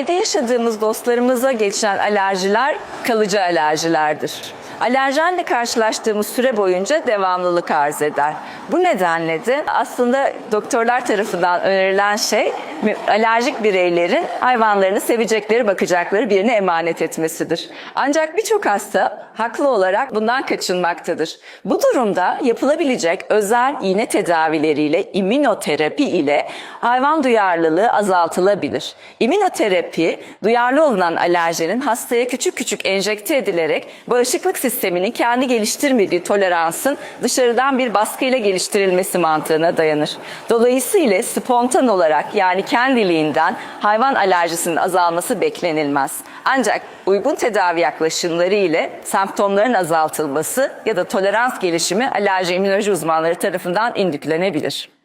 Evde yaşadığımız dostlarımıza geçen alerjiler kalıcı alerjilerdir. Alerjenle karşılaştığımız süre boyunca devamlılık arz eder. Bu nedenle de aslında doktorlar tarafından önerilen şey alerjik bireylerin hayvanlarını sevecekleri, bakacakları birine emanet etmesidir. Ancak birçok hasta haklı olarak bundan kaçınmaktadır. Bu durumda yapılabilecek özel iğne tedavileriyle immünoterapi ile hayvan duyarlılığı azaltılabilir. İmmünoterapi duyarlı olunan alerjenin hastaya küçük küçük enjekte edilerek bağışıklık sisteminin kendi geliştirmediği toleransın dışarıdan bir baskıyla geliştirilmesi mantığına dayanır. Dolayısıyla spontan olarak yani kendiliğinden hayvan alerjisinin azalması beklenilmez. Ancak uygun tedavi yaklaşımları ile semptomların azaltılması ya da tolerans gelişimi alerji immünoloji uzmanları tarafından indüklenebilir.